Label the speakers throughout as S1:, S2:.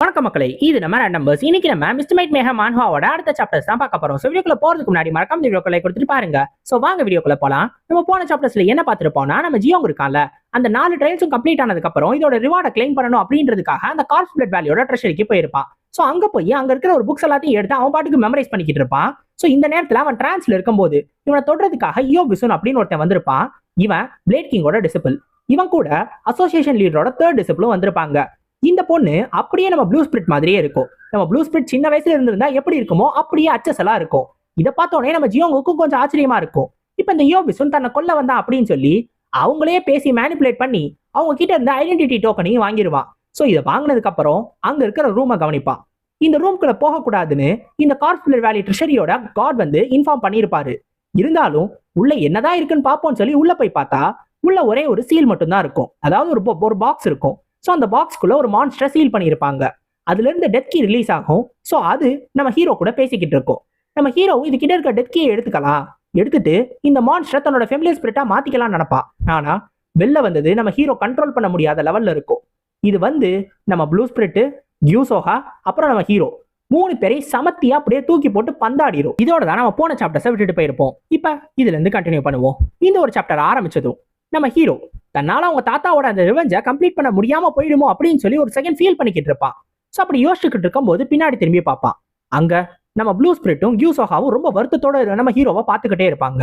S1: வணக்கம் மக்களே இது நம்ம நம்பர்ஸ் இன்னைக்கு நம்ம மிஸ்டமைட் மேக மான்ஹாவோட அடுத்த சாப்டர்ஸ் தான் பார்க்க போறோம். ஸோ வீடியோக்குள்ள போறதுக்கு முன்னாடி மறக்காம இந்த வீடியோக்களை கொடுத்துட்டு பாருங்க. ஸோ வாங்க வீடியோக்குள்ள போலாம். நம்ம போன சாப்டர்ஸ்ல என்ன பார்த்துருப்போம்னா நம்ம ஜியோங்க இருக்கான்ல அந்த நாலு ட்ரையல்ஸும் கம்ப்ளீட் ஆனதுக்கு அப்புறம் இதோட ரிவார்டை கிளைம் பண்ணணும் அப்படின்றதுக்காக அந்த கார்ஸ் பிளட் வேல்யூட ட்ரெஷரிக்கு போயிருப்பான். ஸோ அங்க போய் அங்க இருக்கிற ஒரு புக்ஸ் எல்லாத்தையும் எடுத்து அவன் பாட்டுக்கு மெமரைஸ் பண்ணிக்கிட்டு இருப்பான். ஸோ இந்த நேரத்துல அவன் டிரான்ஸ்ல இருக்கும்போது இவனை தொடுறதுக்காக யோ விசுன் அப்படின்னு ஒருத்தன் வந்திருப்பான். இவன் பிளேட் கிங்கோட டிசிபிள் இவன் கூட அசோசியேஷன் லீடரோட தேர்ட் டிசிப்ளும் வந்திருப்பாங்க. இந்த பொண்ணு அப்படியே நம்ம ப்ளூ ஸ்பிரிட் மாதிரியே இருக்கும். நம்ம ப்ளூ ஸ்பிரிட் சின்ன வயசுல இருந்திருந்தா எப்படி இருக்குமோ அப்படியே அச்சசலா இருக்கும். இதை பார்த்தோன்னே நம்ம ஜியோங்குக்கும் கொஞ்சம் ஆச்சரியமா இருக்கும். இப்போ இந்த யோபிசுன் தன்னை கொல்ல வந்தான் அப்படின்னு சொல்லி அவங்களே பேசி மேனிப்புலேட் பண்ணி அவங்க கிட்ட இருந்த ஐடென்டிட்டி டோக்கனையும் வாங்கிடுவான் ஸோ இதை வாங்கினதுக்கு அப்புறம் அங்க இருக்கிற ரூமை கவனிப்பான் இந்த ரூம்குள்ள போகக்கூடாதுன்னு இந்த கார்ஸ்பிளர் வேலி ட்ரெஷரியோட காட் வந்து இன்ஃபார்ம் பண்ணியிருப்பாரு. இருந்தாலும் உள்ள என்னதான் இருக்குன்னு பார்ப்போம்னு சொல்லி உள்ள போய் பார்த்தா உள்ள ஒரே ஒரு சீல் மட்டும்தான் இருக்கும். அதாவது ஒரு ஒரு பாக்ஸ் இருக்கும். ஸோ அந்த பாக்ஸ்குள்ளே ஒரு மான்ஸ்டரை சீல் பண்ணியிருப்பாங்க. அதுலேருந்து டெத் கீ ரிலீஸ் ஆகும். ஸோ அது நம்ம ஹீரோ கூட பேசிக்கிட்டு இருக்கோம். நம்ம ஹீரோ இது கிட்ட இருக்க டெத் கீயை எடுத்துக்கலாம். எடுத்துட்டு இந்த மான்ஸ்டரை தன்னோட ஃபெமிலி ஸ்பிரிட்டாக மாற்றிக்கலாம்னு நினைப்பா. ஆனால் வெளில வந்தது நம்ம ஹீரோ கண்ட்ரோல் பண்ண முடியாத லெவலில் இருக்கும். இது வந்து நம்ம ப்ளூ ஸ்பிரிட்டு கியூசோஹா அப்புறம் நம்ம ஹீரோ மூணு பேரையும் சமத்தியா அப்படியே தூக்கி போட்டு பந்தாடிரும். இதோட தான் நம்ம போன சாப்டர்ஸை விட்டுட்டு போயிருப்போம். இப்போ இதுல இருந்து கண்டினியூ பண்ணுவோம். இந்த ஒரு சாப்டர் ஆரம்பிச்சதும். நம்ம ஹீரோ தன்னால அவங்க தாத்தாவோட அந்த ரிவெஞ்சை கம்ப்ளீட் பண்ண முடியாம போயிடுமோ அப்படின்னு சொல்லி ஒரு செகண்ட் ஃபீல் பண்ணிக்கிட்டு இருப்பான். ஸோ அப்படி யோசிச்சுக்கிட்டு இருக்கும்போது பின்னாடி திரும்பி பார்ப்பான். அங்க நம்ம ப்ளூ ஸ்பிரிட்டும் கியூசோஹாவும் ரொம்ப வருத்தத்தோட நம்ம ஹீரோவை பார்த்துக்கிட்டே இருப்பாங்க.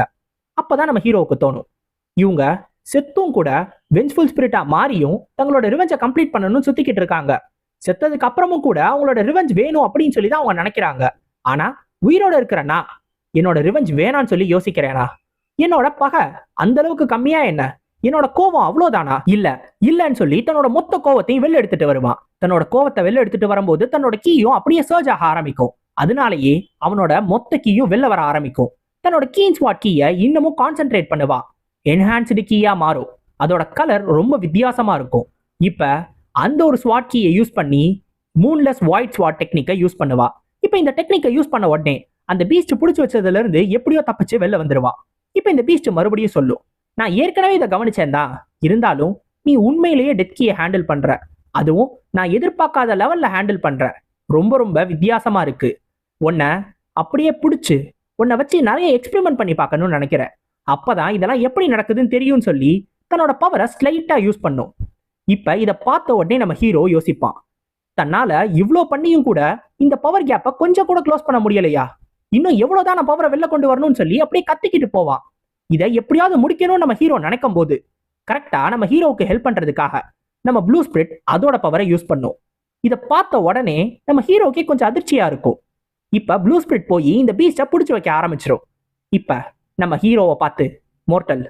S1: அப்பதான் நம்ம ஹீரோவுக்கு தோணும். இவங்க செத்தும் கூட வெஞ்ச்ஃபுல் ஸ்பிரிட்டா மாறியும் தங்களோட ரிவெஞ்சை கம்ப்ளீட் பண்ணணும்னு சுத்திக்கிட்டு இருக்காங்க. செத்ததுக்கு அப்புறமும் கூட அவங்களோட ரிவெஞ்ச் வேணும் அப்படின்னு சொல்லி தான் அவங்க நினைக்கிறாங்க. ஆனா உயிரோட இருக்கிற என்னோட ரிவெஞ்ச் வேணான்னு சொல்லி யோசிக்கிறேனா? என்னோட பகை அந்த அளவுக்கு கம்மியா என்ன? என்னோட கோவம் அவ்வளவுதானா? இல்ல. இல்லன்னு சொல்லி தன்னோட மொத்த கோவத்தையும் வெளில எடுத்துட்டு வருவான் தன்னோட கோவத்தை வெளில எடுத்துட்டு வரும்போது தன்னோட கீயும் அப்படியே சர்ஜ் ஆக ஆரம்பிக்கும். அதனாலேயே அவனோட மொத்த கீயும் வெளில வர ஆரம்பிக்கும். தன்னோட கீன் ஸ்வாட் கீயை இன்னமும் கான்சென்ட்ரேட் பண்ணுவான் என்ஹான்ஸ்டு கீயா மாறும். அதோட கலர் ரொம்ப வித்தியாசமா இருக்கும். இப்ப அந்த ஒரு ஸ்வாட் கீயை யூஸ் பண்ணி மூன்லெஸ் ஒயிட் ஸ்வாட் டெக்னிக்கை யூஸ் பண்ணுவா. இப்ப இந்த டெக்னிக்கை யூஸ் பண்ண உடனே அந்த பீஸ்ட் பிடிச்சி வச்சதுல இருந்து எப்படியோ தப்பிச்சு வெளில வந்துருவா. இப்ப இந்த பீஸ்ட் மறுபடியும் சொல்லும். நான் ஏற்கனவே இதை கவனிச்சேன் தான் இருந்தாலும் நீ உண்மையிலேயே டெத் கீயை ஹேண்டில் பண்ற. அதுவும் நான் எதிர்பார்க்காத லெவல்ல ஹேண்டில் பண்ற. ரொம்ப ரொம்ப வித்தியாசமா இருக்கு. உன்னை அப்படியே பிடிச்சு உன்னை வச்சு நிறைய எக்ஸ்பெரிமெண்ட் பண்ணி பார்க்கணும்னு நினைக்கிறேன். அப்பதான் இதெல்லாம் எப்படி நடக்குதுன்னு தெரியும்னு சொல்லி தன்னோட பவரை ஸ்லைட்டா யூஸ் பண்ணும். இப்ப இதை பார்த்த உடனே நம்ம ஹீரோ யோசிப்பான். தன்னால இவ்ளோ பண்ணியும் கூட இந்த பவர் கேப்பை கொஞ்சம் கூட க்ளோஸ் பண்ண முடியலையா? இன்னும் எவ்வளவுதான் நான் பவரை வெளில கொண்டு வரணும்னு சொல்லி அப்படியே கத்திக்கிட்டு போவான் இதை எப்படியாவது முடிக்கணும்னு நம்ம ஹீரோ நினைக்கும் போது கரெக்டா நம்ம ஹீரோவுக்கு ஹெல்ப் பண்றதுக்காக நம்ம ப்ளூ ஸ்பிரிட் அதோட பவரை யூஸ் பண்ணும். இதை பார்த்த உடனே நம்ம ஹீரோக்கே கொஞ்சம் அதிர்ச்சியா இருக்கும். இப்ப ப்ளூ ஸ்பிரிட் போய் இந்த பீஸ்டை பிடிச்சி வைக்க ஆரம்பிச்சிடும் இப்ப நம்ம ஹீரோவை பார்த்து மோர்டல்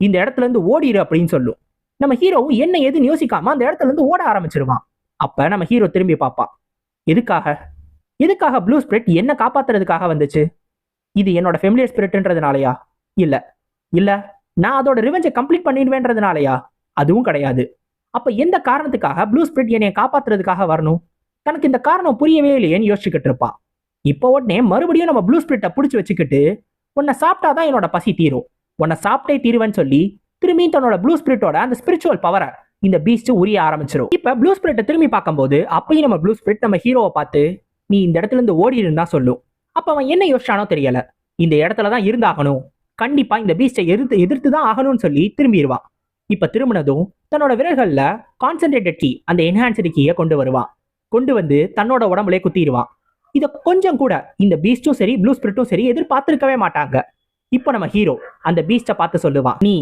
S1: இந்த இடத்துல இருந்து ஓடிரு அப்படின்னு சொல்லும். நம்ம ஹீரோவும் என்ன எதுன்னு யோசிக்காம அந்த இடத்துல இருந்து ஓட ஆரம்பிச்சிருவான். அப்ப நம்ம ஹீரோ திரும்பி பார்ப்பான். எதுக்காக? எதுக்காக ப்ளூ ஸ்பிரிட் என்ன காப்பாத்துறதுக்காக வந்துச்சு? இது என்னோட ஃபெமிலியர் ஸ்பிரிட்ன்றதுனாலயா இல்ல. இல்ல நான் அதோட ரிவெஞ்சை கம்ப்ளீட் பண்ணிடுவேன்றதுனாலயா? அதுவும் கிடையாது. அப்ப எந்த காரணத்துக்காக ப்ளூ ஸ்பிரிட் என்னைய காப்பாத்துறதுக்காக வரணும்? தனக்கு இந்த காரணம் புரியவே இல்லையேன்னு யோசிச்சுக்கிட்டு இருப்பான் இப்போ உடனே மறுபடியும் நம்ம ப்ளூ ஸ்பிரிட்டை பிடிச்சி வச்சுக்கிட்டு உன்னை சாப்பிட்டாதான் என்னோட பசி தீரும். உன்னை சாப்பிட்டே தீருவேன்னு சொல்லி திரும்பி தன்னோட ப்ளூ ஸ்பிரிட்டோட அந்த ஸ்பிரிச்சுவல் பவரை இந்த பீஸ்ட் உரிய ஆரம்பிச்சிடும் இப்ப ப்ளூ ஸ்பிரிட்டை திரும்பி பார்க்கும்போது அப்பயும் நம்ம ப்ளூ ஸ்பிரிட் நம்ம ஹீரோவை பார்த்து நீ இந்த இடத்துல இருந்து ஓடிடுன்னு தான் சொல்லும். அப்ப அவன் என்ன யோசிச்சானோ தெரியல. இந்த இடத்துல தான் இருந்தாகணும். கண்டிப்பா இந்த பீஸ்டை எதிர்த்து எதிர்த்து தான் ஆகணும்னு சொல்லி திரும்பிடுவான் இப்ப திரும்பினதும் தன்னோட விரல்களில் கான்சென்ட்ரேட்டட் கீ அந்த என்ஹான்ஸ்டு கீயை கொண்டு வருவான். கொண்டு வந்து தன்னோட உடம்புலே குத்திடுவான். இதை கொஞ்சம் கூட இந்த பீஸ்டும் சரி ப்ளூ ஸ்பிரிட்டும் சரி எதிர்பார்த்திருக்கவே மாட்டாங்க. இப்போ நம்ம ஹீரோ அந்த பீஸ்டை பார்த்து சொல்லுவான். நீ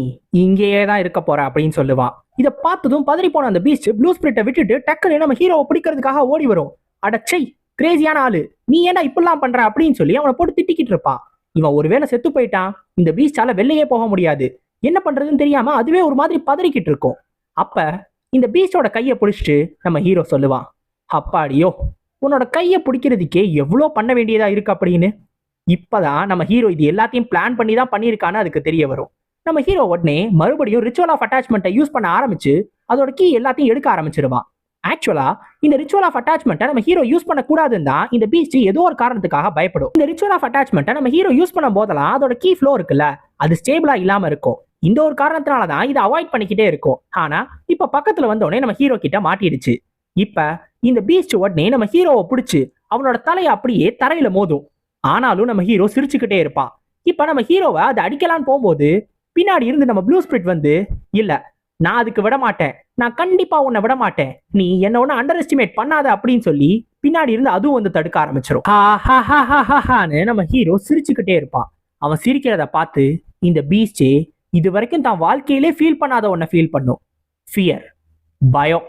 S1: இங்கேயே தான் இருக்க போற அப்படின்னு சொல்லுவான். இதை பார்த்ததும் பதறி போன அந்த பீஸ்ட் ப்ளூ ஸ்பிரிட்டை விட்டுட்டு டக்குன்னு நம்ம ஹீரோவை பிடிக்கிறதுக்காக ஓடி வரும். அடச்சை கிரேசியான ஆளு. நீ ஏன்டா இப்படிலாம் பண்ற அப்படின்னு சொல்லி அவனை போட்டு திட்டிக்கிட்டு இருப்பான். இவன் ஒருவேளை செத்து போயிட்டான். இந்த பீச்சால வெளியே போக முடியாது. என்ன பண்றதுன்னு தெரியாம அதுவே ஒரு மாதிரி பதறிக்கிட்டு இருக்கும். அப்ப இந்த பீச்சோட கையை பிடிச்சிட்டு நம்ம ஹீரோ சொல்லுவான் அப்பாடியோ உன்னோட கையை பிடிக்கிறதுக்கே எவ்வளோ பண்ண வேண்டியதா இருக்கு அப்படின்னு? இப்பதான் நம்ம ஹீரோ இது எல்லாத்தையும் பிளான் பண்ணி தான் பண்ணியிருக்கான்னு அதுக்கு தெரிய வரும். நம்ம ஹீரோ உடனே மறுபடியும் ரிச்சுவல் ஆஃப் அட்டாச்மெண்ட்டை யூஸ் பண்ண ஆரம்பிச்சு அதோட கீ எல்லாத்தையும் எடுக்க ஆரம்பிச்சிருவான். ஆக்சுவலா இந்த ரிச்சுவல் ஆஃப் அட்டாச்மெண்ட்டை நம்ம ஹீரோ யூஸ் பண்ணக்கூடாதுன்னு தான் இந்த பீஸ்ட் ஏதோ ஒரு காரணத்துக்காக பயப்படும். இந்த ரிச்சுவல் ஆஃப் அட்டாச்மெண்ட்டை நம்ம ஹீரோ யூஸ் பண்ணும் போதெல்லாம் அதோட கீ ஃப்ளோ இருக்குல்ல அது ஸ்டேபிளா இல்லாம இருக்கும். இந்த ஒரு காரணத்தினால தான் இதை அவாய்ட் பண்ணிக்கிட்டே இருக்கும். ஆனா இப்ப பக்கத்துல வந்தோடனே நம்ம ஹீரோ கிட்ட மாட்டிடுச்சு. இப்ப இந்த பீஸ்ட் உடனே நம்ம ஹீரோவை பிடிச்சி அவனோட தலையை அப்படியே தரையில மோதும். ஆனாலும் நம்ம ஹீரோ சிரிச்சுக்கிட்டே இருப்பான். இப்ப நம்ம ஹீரோவை அதை அடிக்கலான்னு போகும்போது பின்னாடி இருந்து நம்ம ப்ளூ ஸ்பிரிட் வந்து இல்ல நான் அதுக்கு விட மாட்டேன் நான் கண்டிப்பா உன்னை விட மாட்டேன். நீ என்ன ஒன்னு அண்டர் எஸ்டிமேட் பண்ணாத அப்படின்னு சொல்லி பின்னாடி இருந்து அதுவும் வந்து தடுக்க ஆரம்பிச்சிடும் ஹா ஹா ஹா ஹா ஹா நம்ம ஹீரோ சிரிச்சுக்கிட்டே இருப்பான். அவன் சிரிக்கிறத பார்த்து இந்த பீச்சே இது வரைக்கும் தான் வாழ்க்கையிலே ஃபீல் பண்ணாத ஒன்ன ஃபீல் பண்ணும். ஃபியர் பயம்.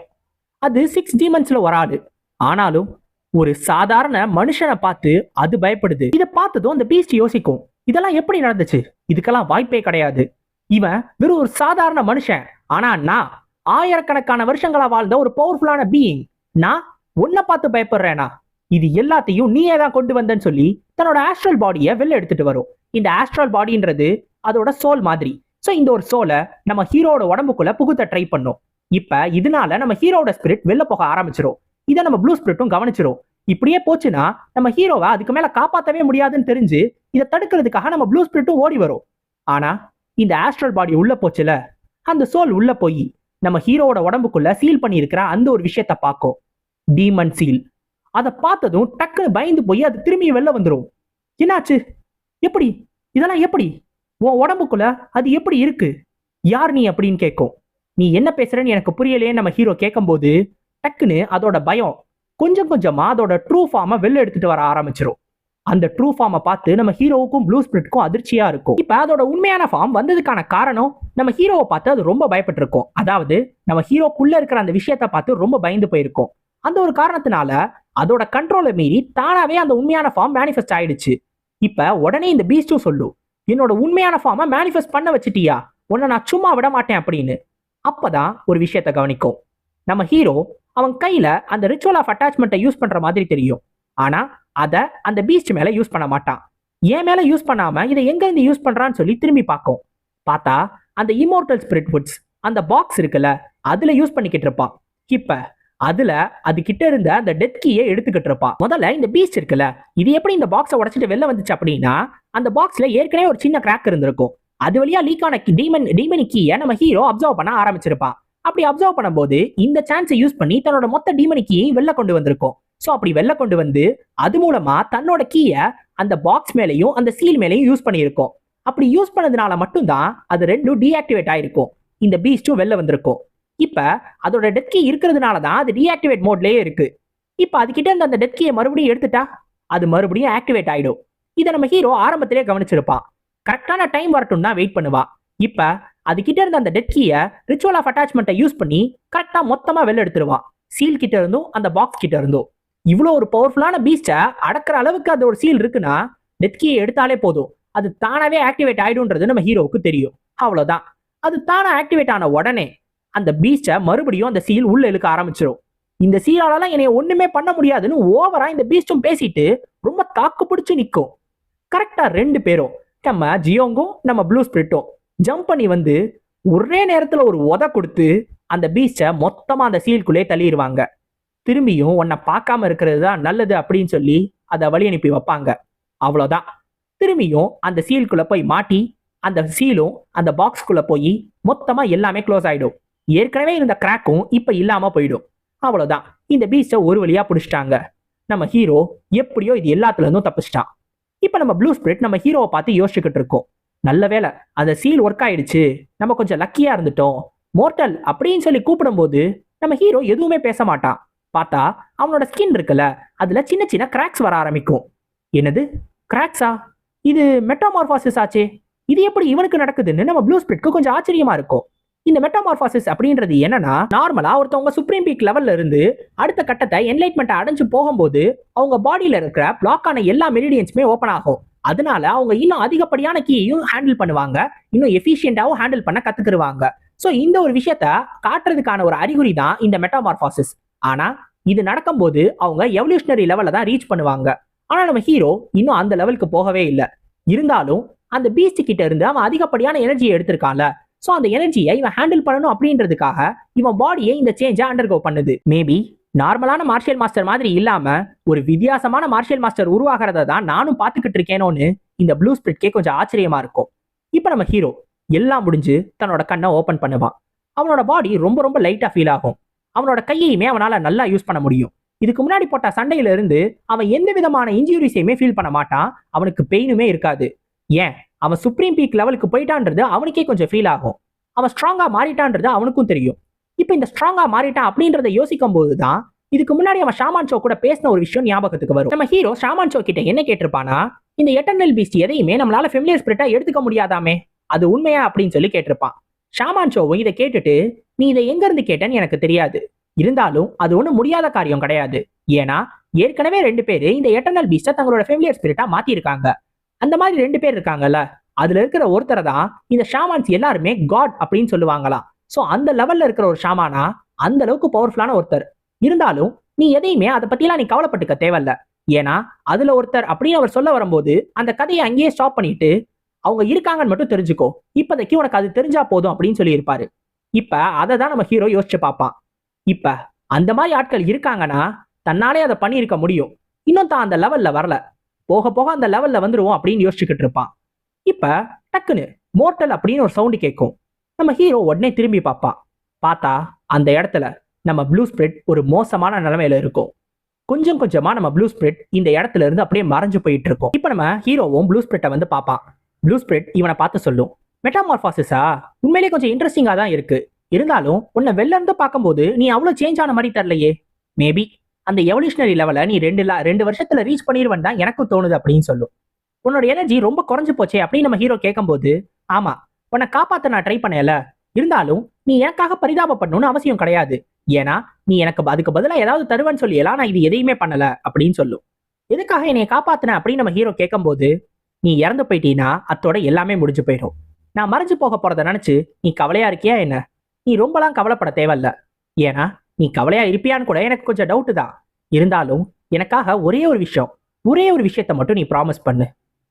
S1: அது சிக்ஸ் டீமன்ஸ்ல வராது ஆனாலும் ஒரு சாதாரண மனுஷனை பார்த்து அது பயப்படுது. இதை பார்த்ததும் அந்த பீஸ்ட் யோசிக்கும் இதெல்லாம் எப்படி நடந்துச்சு? இதுக்கெல்லாம் வாய்ப்பே கிடையாது. இவன் வெறும் ஒரு சாதாரண மனுஷன். ஆனா நான் ஆயிரக்கணக்கான வருஷங்களா வாழ்ந்த ஒரு பவர்ஃபுல்லான பீயிங் நான் உன்னை பார்த்து பயப்படுறேனா? இது எல்லாத்தையும் நீயே தான் கொண்டு வந்தேன்னு சொல்லி தன்னோட ஆஸ்ட்ரல் பாடியை வெளில எடுத்துட்டு வரும். இந்த ஆஸ்ட்ரல் பாடின்றது அதோட சோல் மாதிரி. ஸோ இந்த ஒரு சோலை நம்ம ஹீரோட உடம்புக்குள்ள புகுத்த ட்ரை பண்ணும். இப்ப இதனால நம்ம ஹீரோட ஸ்பிரிட் வெளில போக ஆரம்பிச்சிரும். இதை நம்ம ப்ளூ ஸ்பிரிட்டும் கவனிச்சிரும். இப்படியே போச்சுன்னா நம்ம ஹீரோவை அதுக்கு மேல காப்பாத்தவே முடியாதுன்னு தெரிஞ்சு இதை தடுக்கிறதுக்காக நம்ம ப்ளூ ஸ்பிரிட்டும் ஓடி வரும். ஆனா இந்த ஆஸ்ட்ரல் பாடி உள்ள போச்சுல அந்த சோல் உள்ள போய் நம்ம ஹீரோவோட உடம்புக்குள்ள சீல் பண்ணியிருக்கிற அந்த ஒரு விஷயத்த பார்க்கும். டீமன் சீல் அதை பார்த்ததும் டக்குன்னு பயந்து போய் அது திரும்பி வெளில வந்துடும் என்னாச்சு? எப்படி? இதெல்லாம் எப்படி? உன் உடம்புக்குள்ள அது எப்படி இருக்கு? யார் நீ அப்படின்னு கேட்கும். நீ என்ன பேசுறன்னு எனக்கு புரியலையே நம்ம ஹீரோ கேட்கும்போது டக்குன்னு அதோட பயம் கொஞ்சம் கொஞ்சமா அதோட ட்ரூ ஃபார்மை வெளில எடுத்துட்டு வர ஆரம்பிச்சிடும் அந்த ட்ரூ ஃபார்மை பார்த்து நம்ம ஹீரோவுக்கும் ப்ளூ ஸ்பிரிட்க்கும் அதிர்ச்சியா இருக்கும். இப்போ அதோட உண்மையான ஃபார்ம் வந்ததுக்கான காரணம் நம்ம ஹீரோவை பார்த்து அது ரொம்ப பயப்பட்டிருக்கும். அதாவது நம்ம ஹீரோக்குள்ள இருக்கிற அந்த விஷயத்த பார்த்து ரொம்ப பயந்து போயிருக்கும். அந்த ஒரு காரணத்தினால அதோட கண்ட்ரோலை மீறி தானாவே அந்த உண்மையான ஃபார்ம் மேனிஃபெஸ்ட் ஆயிடுச்சு. இப்போ உடனே இந்த பீஸ்டும் சொல்லும் என்னோட உண்மையான ஃபார்மை மேனிஃபெஸ்ட் பண்ண வச்சுட்டியா? உன்னை நான் சும்மா விட மாட்டேன் அப்படின்னு. அப்பதான் ஒரு விஷயத்த கவனிக்கும். நம்ம ஹீரோ அவன் கையில அந்த ரிச்சுவல் ஆஃப் அட்டாச்மெண்ட்டை யூஸ் பண்ற மாதிரி தெரியும். ஆனா அதை அந்த பீஸ்ட் மேல யூஸ் பண்ண மாட்டான். ஏன் மேல யூஸ் பண்ணாம இதை எங்க இருந்து யூஸ் பண்றான்னு சொல்லி திரும்பி பார்க்கும். பார்த்தா அந்த இமோர்டல் ஸ்பிரிட் ஃபுட்ஸ் அந்த பாக்ஸ் இருக்குல்ல அதுல யூஸ் பண்ணிக்கிட்டு இருப்பான். இப்போ அதுல அது கிட்ட இருந்த அந்த டெத் கீயை எடுத்துக்கிட்டு இருப்பான். முதல்ல இந்த பீஸ்ட் இருக்குல்ல இது எப்படி இந்த பாக்ஸை உடைச்சிட்டு வெளில வந்துச்சு அப்படின்னா அந்த பாக்ஸ்ல ஏற்கனவே ஒரு சின்ன கிராக் இருந்திருக்கும். அது வழியா லீக் ஆன டீமன் டீமனி கீயை நம்ம ஹீரோ அப்சர்வ் பண்ண ஆரம்பிச்சிருப்பான். அப்படி அப்சர்வ் பண்ணும்போது இந்த சான்ஸை யூஸ் பண்ணி தன்னோட மொத்த டீமனி கீயை வெளில கொண்டு வந்திருக்கும். ஸோ அப்படி வெளில கொண்டு வந்து அது மூலமா தன்னோட கீயை அந்த பாக்ஸ் மேலேயும் அந்த சீல் மேலேயும் யூஸ் பண்ணியிருக்கோம். அப்படி யூஸ் பண்ணதுனால மட்டும்தான் அது ரெண்டும் டீஆக்டிவேட் ஆயிருக்கும். இந்த பீஸ்டும் வெளில வந்திருக்கும். இப்போ அதோட டெத் கீ இருக்கிறதுனால தான் அது டீஆக்டிவேட் மோட்லேயே இருக்கு. இப்போ அதுகிட்ட இருந்து அந்த டெத் கீயை மறுபடியும் எடுத்துட்டா அது மறுபடியும் ஆக்டிவேட் ஆயிடும். இதை நம்ம ஹீரோ ஆரம்பத்திலே கவனிச்சிருப்பான் கரெக்டான டைம் வரட்டும் தான் வெயிட் பண்ணுவா. இப்போ அது இருந்த அந்த டெத் கீயை ரிச்சுவல் ஆஃப் அட்டாச்மெண்ட்டை யூஸ் பண்ணி கரெக்டாக மொத்தமாக வெளில எடுத்துருவான் சீல் கிட்ட இருந்தும் அந்த பாக்ஸ் கிட்ட இருந்தும். இவ்வளோ ஒரு பவர்ஃபுல்லான பீஸ்டை அடக்கிற அளவுக்கு அது ஒரு சீல் இருக்குன்னா டெத்கியை எடுத்தாலே போதும். அது தானாவே ஆக்டிவேட் ஆயிடும்ன்றது நம்ம ஹீரோவுக்கு தெரியும். அவ்வளோதான் அது தானே ஆக்டிவேட் ஆன உடனே அந்த பீஸ்டை மறுபடியும் அந்த சீல் உள்ள இழுக்க ஆரம்பிச்சிடும் இந்த சீலாலலாம் என்னை ஒண்ணுமே பண்ண முடியாதுன்னு ஓவரா இந்த பீஸ்டும் பேசிட்டு ரொம்ப தாக்கு பிடிச்சு நிற்கும் கரெக்டா ரெண்டு பேரும். நம்ம ஜியோங்கும் நம்ம ப்ளூ ஸ்பிரிட்டும் ஜம்ப் பண்ணி வந்து ஒரே நேரத்தில் ஒரு உத கொடுத்து அந்த பீச்சை மொத்தமாக அந்த சீல்குள்ளே தள்ளிடுவாங்க திரும்பியும் உன்னை பார்க்காம இருக்கிறது தான் நல்லது அப்படின்னு சொல்லி அதை வழி அனுப்பி வைப்பாங்க. அவ்வளோதான் திரும்பியும் அந்த சீலுக்குள்ளே போய் மாட்டி அந்த சீலும் அந்த பாக்ஸ்குள்ளே போய் மொத்தமாக எல்லாமே க்ளோஸ் ஆகிடும் ஏற்கனவே இருந்த கிராக்கும் இப்போ இல்லாமல் போயிடும். அவ்வளோதான் இந்த பீச்சை ஒரு வழியாக பிடிச்சிட்டாங்க. நம்ம ஹீரோ எப்படியோ இது எல்லாத்துலேருந்தும் தப்பிச்சிட்டான். இப்போ நம்ம ப்ளூ ஸ்பிரிட் நம்ம ஹீரோவை பார்த்து யோசிச்சுக்கிட்டு இருக்கோம். நல்ல வேலை அந்த சீல் ஒர்க் ஆயிடுச்சு. நம்ம கொஞ்சம் லக்கியாக இருந்துட்டோம். மோர்டல் அப்படின்னு சொல்லி கூப்பிடும்போது நம்ம ஹீரோ எதுவுமே பேச மாட்டான். பார்த்தா அவனோட ஸ்கின் இருக்குல்ல அதுல சின்ன சின்ன கிராக்ஸ் வர ஆரம்பிக்கும். என்னது? கிராக்ஸா இது மெட்டாமார்பாசிஸ் ஆச்சே. இது எப்படி இவனுக்கு நடக்குதுன்னு நம்ம ப்ளூ ஸ்பிரிட்க்கு கொஞ்சம் ஆச்சரியமா இருக்கும். இந்த மெட்டாமார்பாசிஸ் அப்படின்றது என்னன்னா நார்மலா ஒருத்தவங்க சுப்ரீம் பீக் லெவல்ல இருந்து அடுத்த கட்டத்தை என்லைட்மெண்ட் அடைஞ்சு போகும்போது அவங்க பாடியில இருக்கிற பிளாக் ஆன எல்லா மெரிடியன்ஸுமே ஓப்பன் ஆகும். அதனால அவங்க இன்னும் அதிகப்படியான கீயையும் ஹேண்டில் பண்ணுவாங்க. இன்னும் எஃபிஷியண்டாவும் ஹேண்டில் பண்ண கத்துக்கிடுவாங்க ஸோ இந்த ஒரு விஷயத்த காட்டுறதுக்கான ஒரு அறிகுறி தான் இந்த மெட்டாமார்பாசிஸ் ஆனா இது நடக்கும்போது அவங்க எவல்யூஷனரி லெவல்ல தான் ரீச் பண்ணுவாங்க. ஆனா நம்ம ஹீரோ இன்னும் அந்த லெவலுக்கு போகவே இல்லை. இருந்தாலும் அந்த பீஸ்ட் கிட்ட இருந்து அவன் அதிகப்படியான எனர்ஜியை எடுத்திருக்கான்ல. ஸோ அந்த எனர்ஜியை இவன் ஹேண்டில் பண்ணணும் அப்படின்றதுக்காக இவன் பாடியை இந்த சேஞ்சை அண்டர்கோ பண்ணுது. மேபி நார்மலான மார்ஷியல் மாஸ்டர் மாதிரி இல்லாம ஒரு வித்தியாசமான மார்ஷியல் மாஸ்டர் உருவாகிறத தான் நானும் பார்த்துக்கிட்டு இருக்கேனோன்னு இந்த ப்ளூ ஸ்பிரிட்கே கொஞ்சம் ஆச்சரியமா இருக்கும். இப்போ நம்ம ஹீரோ எல்லாம் முடிஞ்சு தன்னோட கண்ணை ஓப்பன் பண்ணுவான். அவனோட பாடி ரொம்ப ரொம்ப லைட்டா ஃபீல் ஆகும். அவனோட கையையுமே அவனால நல்லா யூஸ் பண்ண முடியும். இதுக்கு முன்னாடி போட்ட சண்டையில இருந்து அவன் எந்த விதமான இன்ஜுரிஸையுமே ஃபீல் பண்ண மாட்டான். அவனுக்கு பெயினுமே இருக்காது. ஏன்? அவன் சுப்ரீம் பீக் லெவலுக்கு போயிட்டான்றது அவனுக்கே கொஞ்சம் ஃபீல் ஆகும். அவன் ஸ்ட்ராங்கா மாறிட்டான்றது அவனுக்கும் தெரியும். இப்போ இந்த ஸ்ட்ராங்கா மாறிட்டான் அப்படின்றத யோசிக்கும் போது தான் இதுக்கு முன்னாடி அவன் ஷாமான் ஷோ கூட பேசின ஒரு விஷயம் ஞாபகத்துக்கு வரும். நம்ம ஹீரோ ஷாமான் ஷோ கிட்ட என்ன கேட்டிருப்பானா இந்த எட்டர்னல் பீஸ்ட் எதையுமே நம்மளால ஃபெமிலியர் ஸ்பிரிட்டா எடுத்துக்க முடியாதாமே? அது உண்மையா அப்படின்னு சொல்லி கேட்டிருப்பான். ஷாமான் ஷோவும் இதை கேட்டுட்டு நீ இதை எங்க இருந்து கேட்டேன்னு எனக்கு தெரியாது. இருந்தாலும் அது ஒண்ணும் முடியாத காரியம் கிடையாது. ஏன்னா ஏற்கனவே ரெண்டு பேரு இந்த எட்டர்னல் பீஸ்ட தங்களோட ஃபெமிலியர் ஸ்பிரிட்டா மாத்திருக்காங்க அந்த மாதிரி ரெண்டு பேர் இருக்காங்கல்ல அதுல இருக்கிற ஒருத்தரை தான் இந்த ஷாமான்ஸ் எல்லாருமே காட் அப்படின்னு சொல்லுவாங்களாம் சோ அந்த லெவல்ல இருக்கிற ஒரு ஷாமானா அந்த அளவுக்கு பவர்ஃபுல்லான ஒருத்தர். இருந்தாலும் நீ எதையுமே அதை பத்திலாம் நீ கவலைப்பட்டுக்க தேவையில்ல. ஏன்னா அதுல ஒருத்தர் அப்படின்னு அவர் சொல்ல வரும்போது அந்த கதையை அங்கேயே ஸ்டாப் பண்ணிட்டு அவங்க இருக்காங்கன்னு மட்டும் தெரிஞ்சுக்கோ. இப்போதைக்கு உனக்கு அது தெரிஞ்சா போதும் அப்படின்னு சொல்லி இருப்பாரு இப்ப அதை தான் நம்ம ஹீரோ யோசிச்சு பார்ப்பான். இப்ப அந்த மாதிரி ஆட்கள் இருக்காங்கன்னா தன்னாலே அதை பண்ணியிருக்க முடியும். இன்னும் தான் அந்த லெவல்ல வரல. போக போக அந்த லெவல்ல வந்துருவோம் அப்படின்னு யோசிச்சுக்கிட்டு இருப்பான். இப்ப டக்குன்னு மோர்டல் அப்படின்னு ஒரு சவுண்டு கேட்கும். நம்ம ஹீரோ உடனே திரும்பி பார்ப்பான். பார்த்தா அந்த இடத்துல நம்ம ப்ளூ ஸ்பிரிட் ஒரு மோசமான நிலைமையில இருக்கும். கொஞ்சம் கொஞ்சமா நம்ம ப்ளூ ஸ்பிரிட் இந்த இடத்துல இருந்து அப்படியே மறைஞ்சு போயிட்டு இருக்கோம். இப்போ நம்ம ஹீரோவும் ப்ளூ ஸ்பிரிட்டை வந்து பார்ப்பான். ப்ளூ ஸ்பிரிட் இவனை பார்த்து சொல்லும். மெட்டாமார்பாசிஸா உண்மையிலேயே கொஞ்சம் இன்ட்ரெஸ்டிங்காக தான் இருக்கு. இருந்தாலும் உன்னை வெளில இருந்து பார்க்கும்போது நீ அவ்வளோ சேஞ்ச் ஆன மாதிரி தரலையே மேபி அந்த எவல்யூஷனரி லெவலை நீ ரெண்டு ரெண்டு வருஷத்துல ரீச் பண்ணிடுவேன் தான் எனக்கும் தோணுது அப்படின்னு சொல்லும். உன்னோட எனர்ஜி ரொம்ப குறைஞ்சு போச்சே அப்படின்னு நம்ம ஹீரோ கேட்கும்போது ஆமா உன்னை காப்பாற்ற நான் ட்ரை பண்ணல. இருந்தாலும் நீ எனக்காக பரிதாபப்படணும்னு அவசியம் கிடையாது. ஏன்னா நீ எனக்கு அதுக்கு பதிலாக ஏதாவது தருவேன்னு சொல்லியெல்லாம் நான் இது எதையுமே பண்ணல அப்படின்னு சொல்லும். எதுக்காக என்னை காப்பாத்தின அப்படின்னு நம்ம ஹீரோ கேட்கும்போது நீ இறந்து போயிட்டீன்னா அத்தோட எல்லாமே முடிஞ்சு போயிடும். நான் மறைஞ்சு போக போறத நினைச்சு நீ கவலையா இருக்கியா என்ன? நீ ரொம்பலாம் கவலைப்பட தேவையில்ல. ஏன்னா நீ கவலையா இருப்பியான்னு கூட எனக்கு கொஞ்சம் டவுட்டு தான். இருந்தாலும் எனக்காக ஒரே ஒரு விஷயம் ஒரே ஒரு விஷயத்த மட்டும் நீ ப்ராமிஸ் பண்ணு.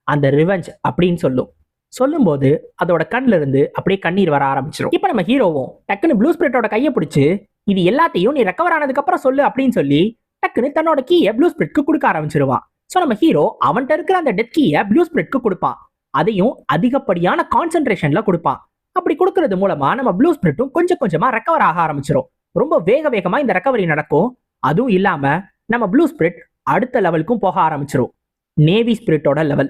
S1: அந்த ரிவெஞ்ச் அப்படின்னு சொல்லும். சொல்லும்போது அதோட கண்ணுல இருந்து அப்படியே கண்ணீர் வர ஆரம்பிச்சிடும் இப்போ நம்ம ஹீரோவும் டக்குன்னு ப்ளூ ஸ்பிரிட்டோட கையை பிடிச்சு இது எல்லாத்தையும் நீ ரெக்கவர் ஆனதுக்கு அப்புறம் சொல்லு அப்படின்னு சொல்லி டக்குன்னு தன்னோட கீயை ப்ளூ ஸ்பிரிட்க்கு கொடுக்க ஆரம்பிச்சிருவான். ஸோ நம்ம ஹீரோ அவன்கிட்ட இருக்கிற அந்த டெத் கீயை ப்ளூ ஸ்பிரிட்க்கு கொடுப்பான். அதையும் அதிகப்படியான கான்சென்ட்ரேஷன்ல கொடுப்பான் அப்படி கொடுக்கறது மூலமா நம்ம ப்ளூ ஸ்பிரிட்டும் கொஞ்சம் கொஞ்சமா ரெக்கவர் ஆக ஆரம்பிச்சிடும் ரொம்ப வேக வேகமா இந்த ரெக்கவரி நடக்கும். அதுவும் இல்லாம நம்ம ப்ளூ ஸ்பிரிட் அடுத்த லெவலுக்கும் போக ஆரம்பிச்சிரும். நேவி ஸ்பிரிட்டோட லெவல்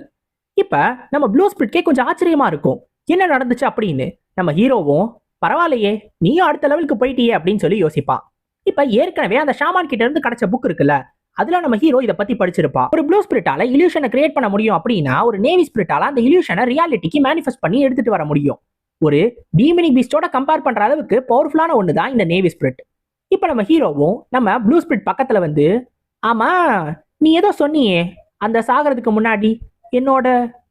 S1: இப்ப நம்ம ப்ளூ ஸ்பிரிட்கே கொஞ்சம் ஆச்சரியமா இருக்கும். என்ன நடந்துச்சு அப்படின்னு? நம்ம ஹீரோவும் பரவாயில்லையே நீயும் அடுத்த லெவலுக்கு போயிட்டியே அப்படின்னு சொல்லி யோசிப்பான் இப்ப ஏற்கனவே அந்த ஷாமான் கிட்ட இருந்து கிடைச்ச புக் இருக்குல்ல அதுல நம்ம ஹீரோ இதை பத்தி படிச்சிருப்பா. ஒரு ப்ளூ ஸ்பிரிட்டால இலியூஷனை கிரியேட் பண்ண முடியும் அப்படின்னா ஒரு நேவி ஸ்பிரிட்டால அந்த இலியூஷனை ரியாலிட்டிக்கு மேனிஃபெஸ்ட் பண்ணி எடுத்துட்டு வர முடியும். ஒரு டீமினிக் பீஸ்டோட கம்பேர் பண்ற அளவுக்கு பவர்ஃபுல்லான ஒன்று தான் இந்த நேவி ஸ்பிரிட் இப்போ நம்ம ஹீரோவும் நம்ம ப்ளூ ஸ்பிரிட் பக்கத்துல வந்து ஆமா நீ ஏதோ சொன்னியே அந்த சாகிறதுக்கு முன்னாடி என்னோட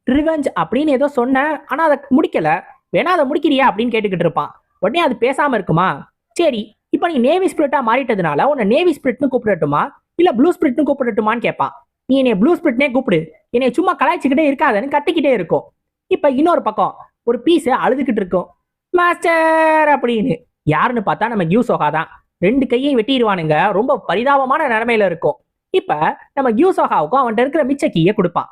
S1: ரிவெஞ்ச் அப்படின்னு ஏதோ சொன்ன ஆனா அதை முடிக்கல. வேணா அதை முடிக்கிறியா? அப்படின்னு கேட்டுக்கிட்டு இருப்பான். உடனே அது பேசாம இருக்குமா? சரி இப்போ நீ நேவி ஸ்பிரிட்டா மாறிட்டதுனால உன்னை நேவி ஸ்பிரிட்னு கூப்பிடட்டுமா? இல்ல ப்ளூ ஸ்பிரிட்னு கூப்பிடட்டுமான்னு கேட்பான் நீ என்னைய ப்ளூ ஸ்பிரிட்னே கூப்பிடு. என்னை சும்மா கலாய்ச்சிக்கிட்டே இருக்காதுன்னு கத்திக்கிட்டே இருக்கும். இப்போ இன்னொரு பக்கம் ஒரு பீஸ் அழுதுகிட்டு இருக்கும். மாஸ்டர் அப்படின்னு. யாருன்னு பார்த்தா நம்ம கியூ சோகா தான். ரெண்டு கையையும் வெட்டிடுவானுங்க. ரொம்ப பரிதாபமான நிலைமையில இருக்கும். இப்ப நம்ம கியூ சோகாவுக்கும் அவன்கிட்ட இருக்கிற மிச்ச கீயை கொடுப்பான்.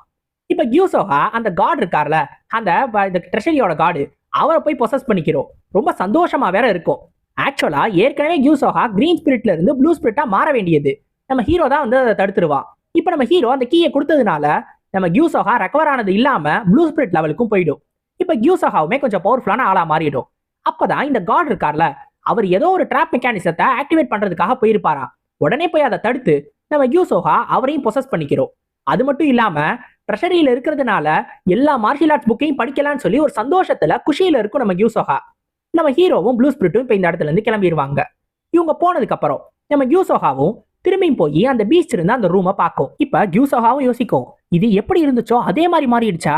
S1: இப்ப கியூ சோகா அந்த காட் இருக்கார்ல அந்த இந்த ட்ரெஷரியோட காடு அவரை போய் பொசஸ் பண்ணிக்கிறோம். ரொம்ப சந்தோஷமா வேற இருக்கும். ஆக்சுவலா ஏற்கனவே கியூ சோகா கிரீன் ஸ்பிரிட்ல இருந்து ப்ளூ ஸ்பிரிட்டா மாற வேண்டியது. நம்ம ஹீரோ தான் வந்து அதை தடுத்துருவான் இப்போ நம்ம ஹீரோ அந்த கீயை கொடுத்ததுனால நம்ம கியூசோகா ரெக்கவர் ஆனது இல்லாம ப்ளூ ஸ்பிரிட் லெவலுக்கும் போயிடும். இப்போ கியூசோகாவுமே கொஞ்சம் பவர்ஃபுல்லான ஆளா மாறிடும். அப்பதான் இந்த காட் இருக்கார்ல அவர் ஏதோ ஒரு ட்ராப் மெக்கானிசத்தை ஆக்டிவேட் பண்றதுக்காக போயிருப்பாரா? உடனே போய் அதை தடுத்து நம்ம யூசோகா அவரையும் பொசஸ் பண்ணிக்கிறோம். அது மட்டும் இல்லாம ட்ரெஷரியில இருக்கிறதுனால எல்லா மார்ஷியல் ஆர்ட்ஸ் புக்கையும் படிக்கலாம்னு சொல்லி ஒரு சந்தோஷத்துல குஷியில இருக்கும் நம்ம கியூசோகா நம்ம ஹீரோவும் ப்ளூ ஸ்பிரிட்டும் இப்போ இந்த இடத்துல இருந்து கிளம்பிடுவாங்க இவங்க போனதுக்கு அப்புறம் நம்ம யூசோகாவும் திரும்பியும் போய் அந்த பீச் இருந்து அந்த ரூமை பார்க்கும். இப்ப கியூசோகாவும் யோசிக்கும் இது எப்படி இருந்துச்சோ அதே மாதிரி மாறிடுச்சா?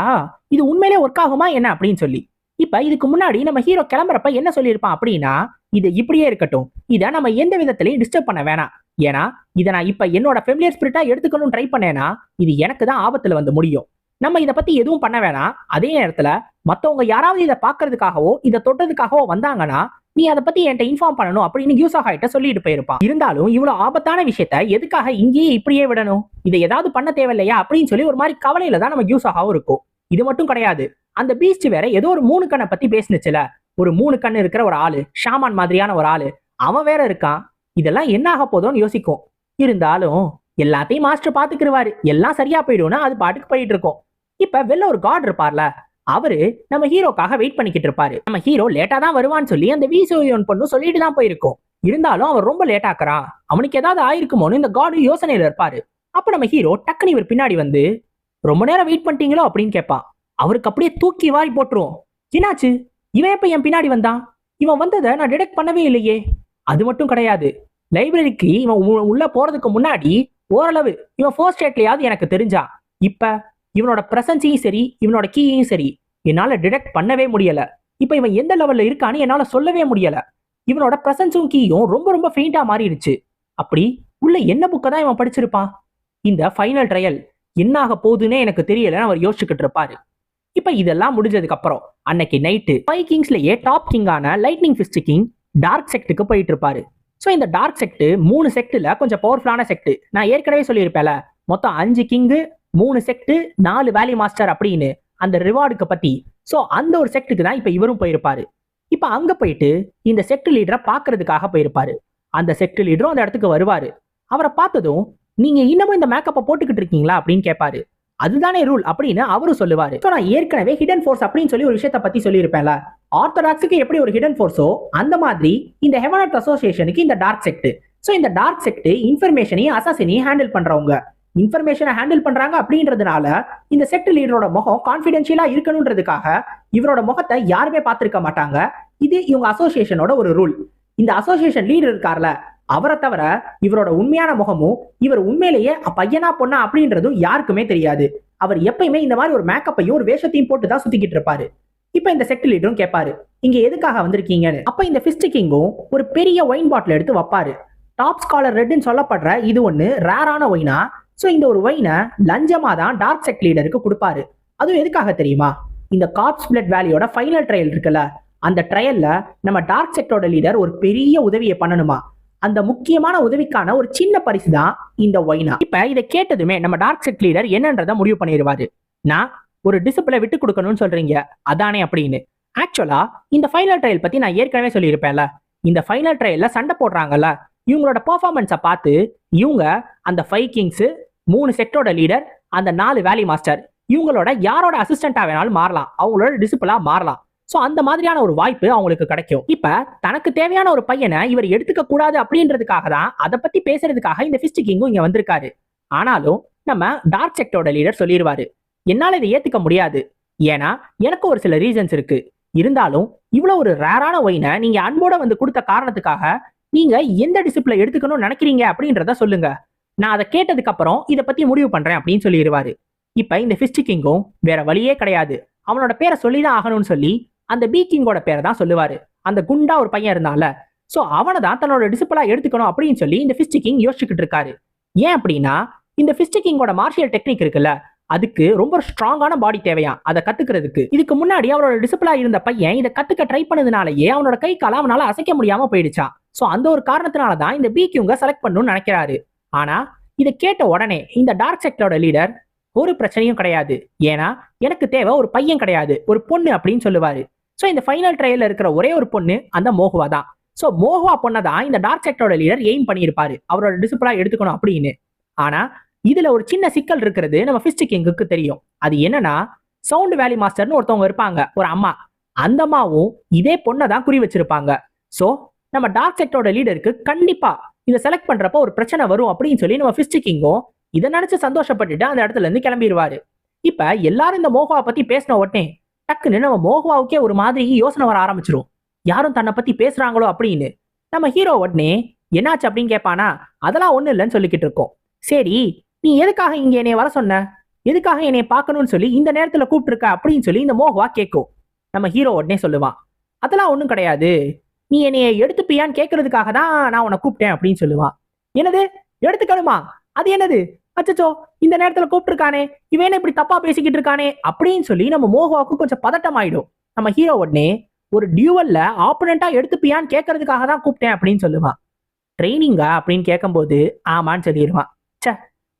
S1: இது உண்மையிலே ஒர்க் ஆகுமா என்ன அப்படின்னு சொல்லி. இப்ப இதுக்கு முன்னாடி நம்ம ஹீரோ கிளம்புறப்ப என்ன சொல்லியிருப்பான் அப்படின்னா இது இப்படியே இருக்கட்டும். இதை நம்ம எந்த விதத்திலையும் டிஸ்டர்ப் பண்ண வேணாம். ஏன்னா இதை நான் இப்ப என்னோட ஃபெமிலியர் ஸ்பிரிட்டா எடுத்துக்கணும்னு ட்ரை பண்ணேன்னா இது எனக்கு தான் ஆபத்துல வந்து முடியும். நம்ம இதை பத்தி எதுவும் பண்ண வேணாம். அதே நேரத்துல மத்தவங்க யாராவது இதை பாக்குறதுக்காகவோ இதை தொட்டதுக்காகவோ வந்தாங்கன்னா நீ அதை பத்தி என்கிட்ட இன்ஃபார்ம் பண்ணணும் அப்படின்னு யூசாகா கிட்ட சொல்லிட்டு போயிருப்பான் இருந்தாலும் இவ்வளவு ஆபத்தான விஷயத்த எதுக்காக இங்கேயே இப்படியே விடணும்? இதை ஏதாவது பண்ண தேவையில்லையா? அப்படின்னு சொல்லி ஒரு மாதிரி கவலையில தான் நம்ம யூசாகாவும் இருக்கும். இது மட்டும் கிடையாது. அந்த பீஸ்ட் வேற ஏதோ ஒரு மூணு கண்ணை பத்தி பேசுனுச்சுல. ஒரு மூணு கண்ணு இருக்கிற ஒரு ஆளு ஷாமான் மாதிரியான ஒரு ஆளு. அவன் வேற இருக்கான். இதெல்லாம் என்ன ஆக போதோன்னு யோசிக்கும். இருந்தாலும் எல்லாத்தையும் மாஸ்டர் பாத்துக்கிருவாரு எல்லாம் சரியா போயிடும்னா அது பாட்டுக்கு போயிட்டு இருக்கும். இப்ப வெளில ஒரு காட் இருப்பார்ல அவரு நம்ம ஹீரோக்காக வெயிட் பண்ணிக்கிட்டு இருப்பாரு. நம்ம ஹீரோ லேட்டா தான் வருவான்னு சொல்லி அந்த விசோயோன் பொண்ணு சொல்லிட்டு தான் போயிருக்கோம். இருந்தாலும் அவர் ரொம்ப லேட் ஆக்குறான் அவனுக்கு ஏதாவது ஆயிருக்குமோன்னு இந்த காடு யோசனையில இருப்பாரு. அப்ப நம்ம ஹீரோ டக்குனு இவர் பின்னாடி வந்து ரொம்ப நேரம் வெயிட் பண்ணிட்டீங்களோ? அப்படின்னு கேட்பான் அவருக்கு அப்படியே தூக்கி வாரி போட்டுருவோம் என்னாச்சு? இவன் எப்ப என் பின்னாடி வந்தான்? இவன் வந்ததை நான் டிடெக்ட் பண்ணவே இல்லையே. அது மட்டும் கிடையாது. லைப்ரரிக்கு இவன் உ- உள்ள போறதுக்கு முன்னாடி ஓரளவு இவன் ஃபர்ஸ்ட் ஸ்டேட்லயாவது எனக்கு தெரிஞ்சான் இப்ப இவனோட பிரசன்ஸையும் சரி இவனோட கீயையும் சரி என்னால டிடெக்ட் பண்ணவே முடியல. இப்ப இவன் எந்த லெவல்ல இருக்கான்னு என்னால சொல்லவே முடியல. இவனோட பிரசன்ஸும் கீயும் ரொம்ப ரொம்ப ஃபெயிண்டாக மாறிடுச்சு. அப்படி உள்ள என்ன புக்கை தான் இவன் படிச்சிருப்பான்? இந்த ஃபைனல் ட்ரையல் என்ன ஆக போகுதுன்னே எனக்கு தெரியலன்னு அவர் யோசிச்சுக்கிட்டு இருப்பாரு. இப்ப இதெல்லாம் முடிஞ்சதுக்கு அப்புறம் அன்னைக்கு நைட்டு ஃபைவ் கிங்ஸ்லயே டாப் கிங்கான லைட்னிங் ஃபிஸ்ட் கிங் டார்க் செக்ட்டுக்கு போயிட்டு இருப்பாரு. ஸோ இந்த டார்க் செக்ட் மூணு செக்டில் கொஞ்சம் பவர்ஃபுல்லான செக்ட் நான் ஏற்கனவே சொல்லியிருப்பேன்ல மொத்தம் அஞ்சு கிங்கு மூணு செக்ட் நாலு வேலி மாஸ்டர் அப்படின்னு அந்த ரிவார்டுக்கு பத்தி. ஸோ அந்த ஒரு செக்ட்டுக்கு தான் இப்போ இவரும் போயிருப்பாரு. இப்போ அங்க போயிட்டு இந்த செக்ட் லீடரை பார்க்கறதுக்காக போயிருப்பாரு. அந்த செக்ட் லீடரும் அந்த இடத்துக்கு வருவாரு. அவரை பார்த்ததும் நீங்க இன்னமும் இந்த மேக்கப்பை போட்டுக்கிட்டு இருக்கீங்களா? அப்படின்னு கேட்பாரு. அதுதானே ரூல் அப்படின்னு அவரும் சொல்லுவாரு. ஸோ நான் ஏற்கனவே ஹிடன் ஃபோர்ஸ் அப்படின்னு சொல்லி ஒரு விஷயத்த பத்தி சொல்லியிருப்பேன்ல. ஆர்த்தடாக்ஸுக்கு எப்படி ஒரு ஹிடன் ஃபோர்ஸோ அந்த மாதிரி இந்த ஹெவனட் அசோசியேஷனுக்கு இந்த டார்க் செக்ட் ஸோ இந்த டார்க் செக்ட் இன்ஃபர்மேஷனையும் அசாசினையும் ஹேண்டில் பண்றவங்க. இன்ஃபர்மேஷனை ஹேண்டில் பண்றாங்க அப்படின்றதுனால இந்த செக்ட் லீடரோட முகம் கான்ஃபிடென்ஷியலா இருக்கணுன்றதுக்காக இவரோட முகத்தை யாருமே பார்த்திருக்க மாட்டாங்க. இது இவங்க அசோசியேஷனோட ஒரு ரூல் இந்த அசோசியேஷன் லீடர் இருக்கார்ல அவரை தவிர இவரோட உண்மையான முகமும் இவர் உண்மையிலேயே பையனா பொண்ணா அப்படின்றதும் யாருக்குமே தெரியாது. அவர் எப்பயுமே இந்த மாதிரி ஒரு மேக்கப்பையும் ஒரு வேஷத்தையும் போட்டு தான் சுத்திக்கிட்டு இருப்பாரு. இப்ப இந்த செக்ட் லீடரும் கேட்பாரு இங்க எதுக்காக வந்திருக்கீங்கன்னு? அப்ப இந்த பிஸ்ட் கிங்கும் ஒரு பெரிய ஒயின் பாட்டில் எடுத்து வைப்பாரு. டாப் ஸ்காலர் ரெட்னு சொல்லப்படுற இது ஒன்று ரேரான ஒயினா ஸோ இந்த ஒரு ஒயினை லஞ்சமா தான் டார்க் செக் லீடருக்கு கொடுப்பாரு. அதுவும் எதுக்காக தெரியுமா? இந்த கார்ப்ஸ் பிளட் வேலியோட ஃபைனல் ட்ரையல் இருக்குல்ல அந்த ட்ரையல்ல நம்ம டார்க் செக்டோட லீடர் ஒரு பெரிய உதவியை பண்ணணுமா? அந்த முக்கியமான உதவிக்கான ஒரு சின்ன பரிசு தான் இந்த ஒயினா இப்ப இதை கேட்டதுமே நம்ம டார்க் செக் லீடர் என்னன்றதை முடிவு பண்ணிடுவாரு. நான் ஒரு டிசிப்ளை விட்டு கொடுக்கணும்னு சொல்றீங்க அதானே? அப்படின்னு. ஆக்சுவலா இந்த ஃபைனல் ட்ரையல் பத்தி நான் ஏற்கனவே சொல்லியிருப்பேன்ல. இந்த ஃபைனல் ட்ரையல்ல சண்டை போடுறாங்கல்ல இவங்களோட பெர்ஃபார்மன்ஸை பார்த்து இவங்க அந்த ஃபைவ் கிங்ஸ் மூணு செக்டோட லீடர் அந்த நாலு வேலி மாஸ்டர் இவங்களோட யாரோட அசிஸ்டண்டா வேணாலும் மாறலாம். அவங்களோட டிசிப்ளா மாறலாம். ஸோ அந்த மாதிரியான ஒரு வாய்ப்பு அவங்களுக்கு கிடைக்கும். இப்ப தனக்கு தேவையான ஒரு பையனை இவர் எடுத்துக்க கூடாது அப்படின்றதுக்காக தான் அதை பத்தி பேசுறதுக்காக இந்த ஃபிஸ்ட் கிங்கும் இங்க வந்திருக்காரு. ஆனாலும் நம்ம டார்க் செக்டோட லீடர் சொல்லிடுவாரு என்னால இதை ஏத்துக்க முடியாது. ஏன்னா எனக்கு ஒரு சில ரீசன்ஸ் இருக்கு. இருந்தாலும் இவ்வளவு ஒரு ரேரான ஒயினை நீங்க அன்போட வந்து கொடுத்த காரணத்துக்காக நீங்க எந்த டிசிப்ளை எடுத்துக்கணும்னு நினைக்கிறீங்க அப்படின்றத சொல்லுங்க. நான் அதை கேட்டதுக்கு அப்புறம் இதை பத்தி முடிவு பண்றேன் அப்படின்னு சொல்லிடுவாரு. இப்ப இந்த ஃபிஸ்ட் கிங்கும் வேற வழியே கிடையாது. அவனோட பேரை சொல்லிதான் ஆகணும்னு சொல்லி அந்த பி கிங்கோட பேரை தான் சொல்லுவாரு. அந்த குண்டா ஒரு பையன் இருந்தால சோ அவனை தான் தன்னோட டிசிப்பிளா எடுத்துக்கணும் அப்படின்னு சொல்லி இந்த ஃபிஸ்ட் கிங் யோசிச்சுக்கிட்டு இருக்காரு. ஏன் அப்படின்னா இந்த ஃபிஸ்ட் கிங்கோட மார்ஷியல் டெக்னிக் இருக்குல்ல அதுக்கு ரொம்ப ஸ்ட்ராங்கான பாடி தேவையா அதை கத்துக்கிறதுக்கு. இதுக்கு முன்னாடி அவனோட டிசிப்பிளா இருந்த பையன் இதை கத்துக்க ட்ரை பண்ணதுனாலயே அவனோட கை கால அவனால அசைக்க முடியாம போயிடுச்சான் சோ அந்த ஒரு காரணத்தினால தான் இந்த பி செலக்ட் பண்ணணும்னு நினைக்கிறாரு. ஆனா இதை கேட்ட உடனே இந்த டார்க் செக்டரோட லீடர் ஒரு பிரச்சனையும் கிடையாது. ஏன்னா எனக்கு தேவை ஒரு பையன் கிடையாது ஒரு பொண்ணு அப்படின்னு சொல்லுவாரு. ஸோ இந்த ஃபைனல் ட்ரையல்ல இருக்கிற ஒரே ஒரு பொண்ணு அந்த மோகுவா தான். ஸோ மோகுவா பொண்ணை தான் இந்த டார்க் செக்டரோட லீடர் எய்ம் பண்ணியிருப்பாரு. அவரோட டிசிப்ளா எடுத்துக்கணும் அப்படின்னு. ஆனா இதுல ஒரு சின்ன சிக்கல் இருக்கிறது நம்ம ஃபிஸ்ட் கிங்குக்கு தெரியும். அது என்னன்னா சவுண்ட் வேலி மாஸ்டர்னு ஒருத்தவங்க இருப்பாங்க ஒரு அம்மா. அந்த அம்மாவும் இதே பொண்ணை தான் குறி வச்சிருப்பாங்க. ஸோ நம்ம டார்க் செக்டரோட லீடருக்கு கண்டிப்பா இதை செலக்ட் பண்றப்போ ஒரு பிரச்சனை வரும் அப்படின்னு சொல்லி நம்ம ஃபிஸ்ட் கிங்கும் இதை நினைச்சு சந்தோஷப்பட்டுட்டு அந்த இடத்துல இருந்து கிளம்பிடுவாரு இப்ப எல்லாரும் இந்த மோகுவா பத்தி பேசின உடனே டக்குன்னு நம்ம மோகுவாவுக்கே ஒரு மாதிரி யோசனை வர ஆரம்பிச்சிரும். யாரும் தன்னை பத்தி பேசுறாங்களோ அப்படின்னு. நம்ம ஹீரோ உடனே என்னாச்சு? அப்படின்னு கேட்பானா அதெல்லாம் ஒண்ணு இல்லைன்னு சொல்லிக்கிட்டு இருக்கோம். சரி நீ எதுக்காக இங்க என்னை வர சொன்ன? எதுக்காக என்னைய பார்க்கணும்னு சொல்லி இந்த நேரத்துல கூப்பிட்டுருக்க? அப்படின்னு சொல்லி இந்த மோகுவா கேட்கும் நம்ம ஹீரோ உடனே சொல்லுவான் அதெல்லாம் ஒன்றும் கிடையாது. நீ என்னைய எடுத்துப்பியான்னு கேட்கறதுக்காக தான் நான் உன்னை கூப்பிட்டேன் அப்படின்னு சொல்லுவான் என்னது? எடுத்துக்கணுமா? அது என்னது? அச்சச்சோ இந்த நேரத்துல கூப்பிட்டுருக்கானே இவன் இப்படி தப்பா பேசிக்கிட்டு இருக்கானே அப்படின்னு சொல்லி நம்ம மோகுவாவுக்கு கொஞ்சம் பதட்டம் ஆயிடும். நம்ம ஹீரோ உடனே ஒரு டியூவல்ல ஆப்பனண்டா எடுத்துப்பியான்னு கேட்கறதுக்காக தான் கூப்பிட்டேன் அப்படின்னு சொல்லுவான் ட்ரைனிங்கா அப்படின்னு கேட்கும்போது ஆமான்னு சொல்லிடுவான் ச்சே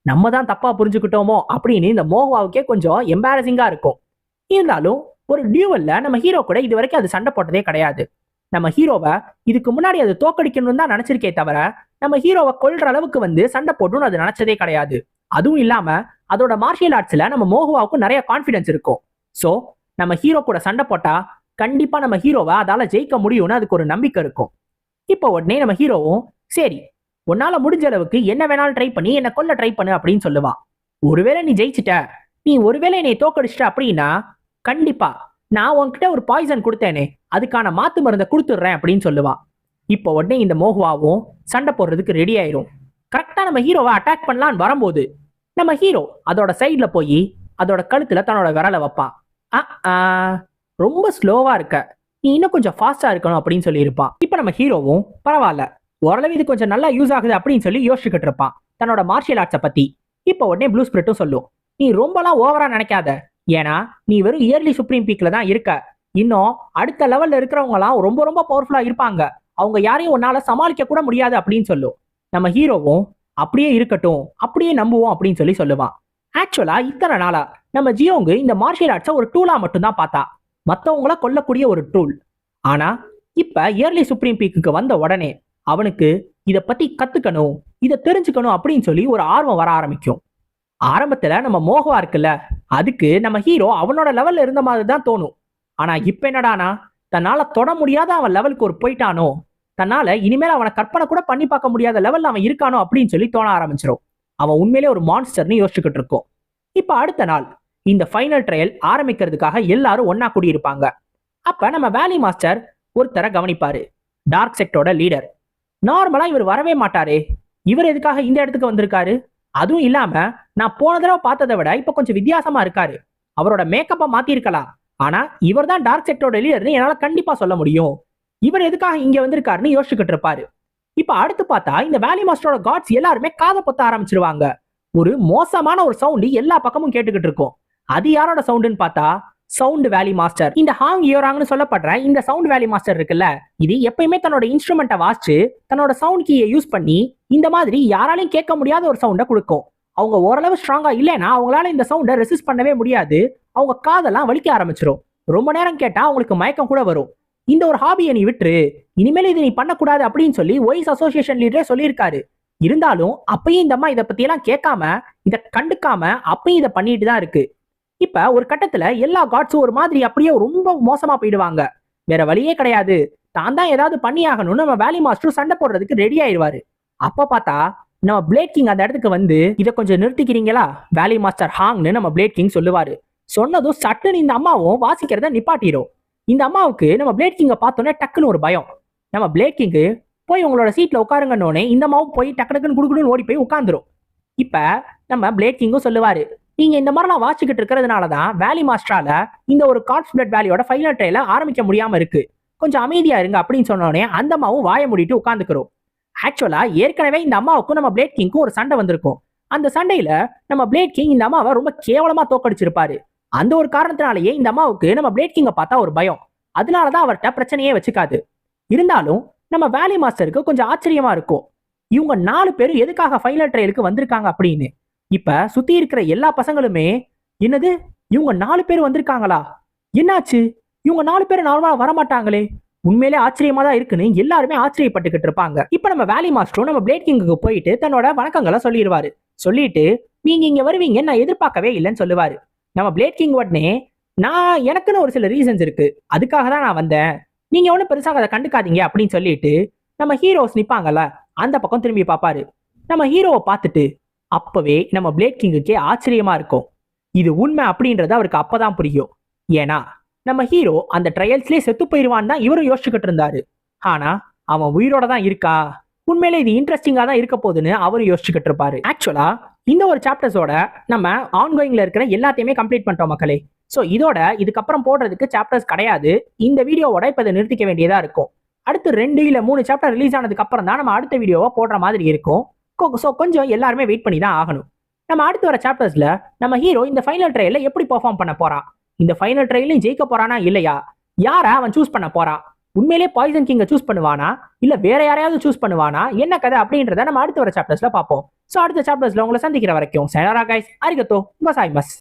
S1: நம்ம தான் தப்பா புரிஞ்சுக்கிட்டோமோ அப்படின்னு இந்த மோகுவாவுக்கே கொஞ்சம் எம்பாரசிங்கா இருக்கும். இருந்தாலும் ஒரு டியூவல்ல நம்ம ஹீரோ கூட இது வரைக்கும் அது சண்டை போட்டதே கிடையாது. நம்ம ஹீரோவை இதுக்கு முன்னாடி அது தோக்கடிக்கணும்னு தான் நினைச்சிருக்கே தவிர நம்ம ஹீரோவை கொள்ற அளவுக்கு வந்து சண்டை போட்டுன்னு அது நினைச்சதே கிடையாது. அதுவும் இல்லாம அதோட மார்ஷியல் ஆர்ட்ஸ்ல நம்ம மோகுவாவுக்கும் நிறைய கான்ஃபிடன்ஸ் இருக்கும். சோ நம்ம ஹீரோ கூட சண்டை போட்டா கண்டிப்பா நம்ம ஹீரோவை அதால ஜெயிக்க முடியும்னு அதுக்கு ஒரு நம்பிக்கை இருக்கும். இப்போ உடனே நம்ம ஹீரோவும் சரி உன்னால முடிஞ்ச அளவுக்கு என்ன வேணாலும் ட்ரை பண்ணி என்ன கொல்ல ட்ரை பண்ணு அப்படின்னு சொல்லுவான் ஒருவேளை நீ ஜெயிச்சிட்ட நீ ஒருவேளை என்னை தோக்கடிச்சிட்ட அப்படின்னா கண்டிப்பா நான் உன்கிட்ட ஒரு பாய்சன் கொடுத்தேனே அதுக்கான மாத்து மருந்தை கொடுத்துட்றேன் அப்படின்னு சொல்லுவா. இப்போ உடனே இந்த மோகுவாவும் சண்டை போடுறதுக்கு ரெடி ஆயிரும். கரெக்டா நம்ம ஹீரோவை அட்டாக் பண்ணலான்னு வரும்போது நம்ம ஹீரோ அதோட சைட்ல போய் அதோட கழுத்துல தன்னோட விரலை வைப்பா. ஆ, ஆ, ரொம்ப ஸ்லோவா இருக்க. நீ இன்னும் கொஞ்சம் ஃபாஸ்டா இருக்கணும் அப்படின்னு சொல்லி இருப்பான் இப்போ நம்ம ஹீரோவும் பரவாயில்ல. ஓரளவு இது கொஞ்சம் நல்லா யூஸ் ஆகுது அப்படின்னு சொல்லி யோசிச்சுக்கிட்டு இருப்பான் தன்னோட மார்ஷியல் ஆர்ட்ஸை பத்தி. இப்போ உடனே ப்ளூ ஸ்பிரிட்டும் சொல்லும். நீ ரொம்பலாம் ஓவரா நினைக்காத. ஏன்னா நீ வெறும் இயர்லி சுப்ரீம் பீக்ல தான் இருக்க. இன்னும் அடுத்த லெவல்ல இருக்கிறவங்கலாம் ரொம்ப ரொம்ப பவர்ஃபுல்லா இருப்பாங்க. அவங்க யாரையும் உன்னால சமாளிக்க கூட முடியாது அப்படின்னு சொல்லும் நம்ம ஹீரோவும் அப்படியே இருக்கட்டும் அப்படியே நம்புவோம் அப்படின்னு சொல்லி சொல்லுவான். ஆக்சுவலா இத்தனை நாளா நம்ம ஜியோங்கு இந்த மார்ஷியல் ஆர்ட்ஸை ஒரு டூலா மட்டும்தான் பார்த்தா. மற்றவங்கள கொல்லக்கூடிய ஒரு டூல் ஆனா இப்ப இயர்லி சுப்ரீம் பீக்குக்கு வந்த உடனே அவனுக்கு இதை பத்தி கத்துக்கணும் இதை தெரிஞ்சுக்கணும் அப்படின்னு சொல்லி ஒரு ஆர்வம் வர ஆரம்பிக்கும். ஆரம்பத்துல நம்ம மோகவா இருக்குல்ல அதுக்கு நம்ம ஹீரோ அவனோட லெவல்ல இருந்த மாதிரி தான் தோணும். ஆனா இப்ப என்னடானா தன்னால தொட முடியாத அவன் லெவலுக்கு ஒரு போயிட்டானோ தன்னால இனிமேல் அவனை கற்பனை கூட பண்ணி பார்க்க முடியாத லெவல்ல அவன் இருக்கானோ அப்படின்னு சொல்லி தோண ஆரம்பிச்சிடும் அவன் உண்மையிலே ஒரு மான்ஸ்டர்னு யோசிச்சுக்கிட்டு இருக்கோம். இப்ப அடுத்த நாள் இந்த ஃபைனல் ட்ரையல் ஆரம்பிக்கிறதுக்காக எல்லாரும் ஒன்னா கூடியிருப்பாங்க. அப்ப நம்ம வேலி மாஸ்டர் ஒருத்தரை கவனிப்பாரு டார்க் செக்டோட லீடர் நார்மலா இவர் வரவே மாட்டாரே. இவர் எதுக்காக இந்த இடத்துக்கு வந்திருக்காரு? அதுவும் இல்லாம நான் போன தடவை பார்த்ததை விட இப்ப கொஞ்சம் வித்தியாசமா இருக்காரு. அவரோட மேக்கப்பை மாத்திருக்கலாம். ஆனா இவர் தான் டார்க் செக்டரோட லீடர்னு என்னால கண்டிப்பா சொல்ல முடியும். இவர் எதுக்காக இங்க வந்திருக்காருன்னு யோசிச்சுக்கிட்டு இருப்பாரு. இப்ப அடுத்து பார்த்தா இந்த வேலி மாஸ்டரோட காட்ஸ் எல்லாருமே காதை பொத்த ஆரம்பிச்சிருவாங்க. ஒரு மோசமான ஒரு சவுண்டு எல்லா பக்கமும் கேட்டுக்கிட்டு இருக்கும். அது யாரோட சவுண்டுன்னு பார்த்தா சவுண்ட் வேலி மாஸ்டர் இந்த ஹாங் யோராங்னு சொல்லப்படுற இந்த சவுண்ட் வேலி மாஸ்டர் இருக்குல்ல இது எப்பயுமே தன்னோட இன்ஸ்ட்ருமெண்ட்டை வாசிச்சு தன்னோட சவுண்ட் கீயை யூஸ் பண்ணி இந்த மாதிரி யாராலையும் கேட்க முடியாத ஒரு சவுண்டை கொடுக்கும். அவங்க ஓரளவு ஸ்ட்ராங்காக இல்லைன்னா அவங்களால இந்த சவுண்டை ரெசிஸ்ட் பண்ணவே முடியாது. அவங்க காதெல்லாம் வலிக்க ஆரம்பிச்சிடும் ரொம்ப நேரம் கேட்டா அவங்களுக்கு மயக்கம் கூட வரும். இந்த ஒரு ஹாபியை நீ விட்டுரு. இனிமேல் இது நீ பண்ணக்கூடாது அப்படின்னு சொல்லி ஒய்ஸ் அசோசியேஷன் லீடரே சொல்லியிருக்காரு. இருந்தாலும் அப்பயும் இந்த அம்மா இதை பற்றியெல்லாம் கேட்காம இதை கண்டுக்காம அப்பயும் இதை பண்ணிட்டு தான் இருக்கு. இப்ப ஒரு கட்டத்துல எல்லா காட்ஸும் ஒரு மாதிரி அப்படியே ரொம்ப மோசமா போயிடுவாங்க. வேற வழியே கிடையாது. தான் தான் ஏதாவது பண்ணி ஆகணும்னு நம்ம வேலி மாஸ்டரும் சண்டை போடுறதுக்கு ரெடி ஆயிடுவாரு. அப்ப பார்த்தா நம்ம பிளேட் கிங் அந்த இடத்துக்கு வந்து இதை கொஞ்சம் நிறுத்திக்கிறீங்களா? வேலி மாஸ்டர் ஹாங்னு நம்ம பிளேட் கிங் சொல்லுவாரு. சொன்னதும் சட்டுன்னு இந்த அம்மாவும் வாசிக்கிறத நிப்பாட்டிரும். இந்த அம்மாவுக்கு நம்ம பிளேட் கிங்கை பார்த்தோன்னே டக்குன்னு ஒரு பயம். நம்ம பிளேட் கிங்கு போய் உங்களோட சீட்டில் உட்காருங்கன்னொடனே இந்த அம்மாவும் போய் டக்கு டக்குன்னு குடுக்குடுன்னு ஓடி போய் உட்காந்துரும் இப்போ நம்ம பிளேட் கிங்கும் சொல்லுவாரு நீங்கள் இந்த மாதிரிலாம் வாசிக்கிட்டு இருக்கிறதுனால தான் வேலி மாஸ்டரால் இந்த ஒரு கார்ட்ஸ் பிளட் வேலியோட ஃபைனல் ட்ரையில ஆரம்பிக்க முடியாமல் இருக்கு. கொஞ்சம் அமைதியாக இருங்க அப்படின்னு சொன்னோடனே அந்த அம்மாவும் வாய மூடிட்டு உட்காந்துக்கிறோம் ஆக்சுவலா ஏற்கனவே இந்த அம்மாவுக்கும் நம்ம பிளேட் கிங்க்கும் ஒரு சண்டை வந்திருக்கும். அந்த சண்டையில நம்ம பிளேட் கிங் இந்த அம்மாவை ரொம்ப கேவலமா தோக்கடிச்சிருப்பாரு. அந்த ஒரு காரணத்தினாலேயே இந்த அம்மாவுக்கு நம்ம பிளேட் கிங்கை பார்த்தா ஒரு பயம். அதனாலதான் அவர்கிட்ட பிரச்சனையே வச்சுக்காது. இருந்தாலும் நம்ம வேலி மாஸ்டருக்கு கொஞ்சம் ஆச்சரியமா இருக்கும். இவங்க நாலு பேரும் எதுக்காக ஃபைனல் ட்ரையலுக்கு வந்திருக்காங்க அப்படின்னு? இப்ப சுத்தி இருக்கிற எல்லா பசங்களுமே என்னது? இவங்க நாலு பேர் வந்திருக்காங்களா? என்னாச்சு? இவங்க நாலு பேர் நார்மலா வரமாட்டாங்களே? உண்மையிலே ஆச்சரியமா தான் இருக்குன்னு எல்லாருமே ஆச்சரியப்பட்டுக்கிட்டு இருப்பாங்க. இப்ப நம்ம வேலி மாஸ்டரும் நம்ம பிளேட் கிங்குக்கு போயிட்டு தன்னோட வணக்கங்களை சொல்லிடுவாரு. சொல்லிட்டு நீங்க இங்க வருவீங்க நான் எதிர்பார்க்கவே இல்லைன்னு சொல்லுவாரு. நம்ம பிளேட் கிங் உடனே நான் எனக்குன்னு ஒரு சில ரீசன்ஸ் இருக்கு. அதுக்காக தான் நான் வந்தேன். நீங்க ஒன்றும் பெருசாக அதை கண்டுக்காதீங்க அப்படின்னு சொல்லிட்டு நம்ம ஹீரோஸ் நிப்பாங்கல்ல அந்த பக்கம் திரும்பி பார்ப்பாரு. நம்ம ஹீரோவை பார்த்துட்டு அப்பவே நம்ம பிளேட் கிங்குக்கே ஆச்சரியமா இருக்கும். இது உண்மை அப்படின்றது அவருக்கு அப்பதான் புரியும். ஏன்னா நம்ம ஹீரோ அந்த ட்ரையல்ஸ்லேயே செத்து போயிடுவான்னு தான் இவரும் யோசிச்சுக்கிட்டு இருந்தாரு. ஆனா அவன் உயிரோட தான் இருக்கா? உண்மையிலே இது இன்ட்ரெஸ்டிங்காக தான் இருக்க போகுதுன்னு அவரும் யோசிச்சுக்கிட்டு இருப்பாரு. ஆக்சுவலா இந்த ஒரு சாப்டர்ஸோட நம்ம ஆன்கோயிங்ல இருக்கிற எல்லாத்தையுமே கம்ப்ளீட் பண்ணிட்டோம் மக்களே. ஸோ இதோட இதுக்கப்புறம் போடுறதுக்கு சாப்டர்ஸ் கிடையாது. இந்த வீடியோவோட இப்போ இதை நிறுத்திக்க வேண்டியதா இருக்கும். அடுத்து ரெண்டு இல்லை மூணு சாப்டர் ரிலீஸ் ஆனதுக்கு அப்புறம் தான் நம்ம அடுத்த வீடியோவை போடுற மாதிரி இருக்கும். ஸோ கொஞ்சம் எல்லாருமே வெயிட் பண்ணி தான் ஆகணும். நம்ம அடுத்து வர சாப்டர்ஸில் நம்ம ஹீரோ இந்த ஃபைனல் ட்ரையலில் எப்படி பெர்ஃபார்ம் பண்ண போறான்? இந்த ஃபைனல் ட்ரையலையும் ஜெயிக்க போறானா? இல்லையா? யாரை அவன் சூஸ் பண்ண போறான் உண்மையிலே பாய்சன் கிங்க சூஸ் பண்ணுவானா? இல்ல வேற யாரையாவது சூஸ் பண்ணுவானா? என்ன கதை அப்படின்றத நம்ம அடுத்து வர சாப்டர்ஸ்ல பார்ப்போம். ஸோ அடுத்த சாப்டர்ஸ்ல உங்களை சந்திக்கிற வரைக்கும் சேனரா கைஸ் அரிகத்தோ பசாய் மஸ்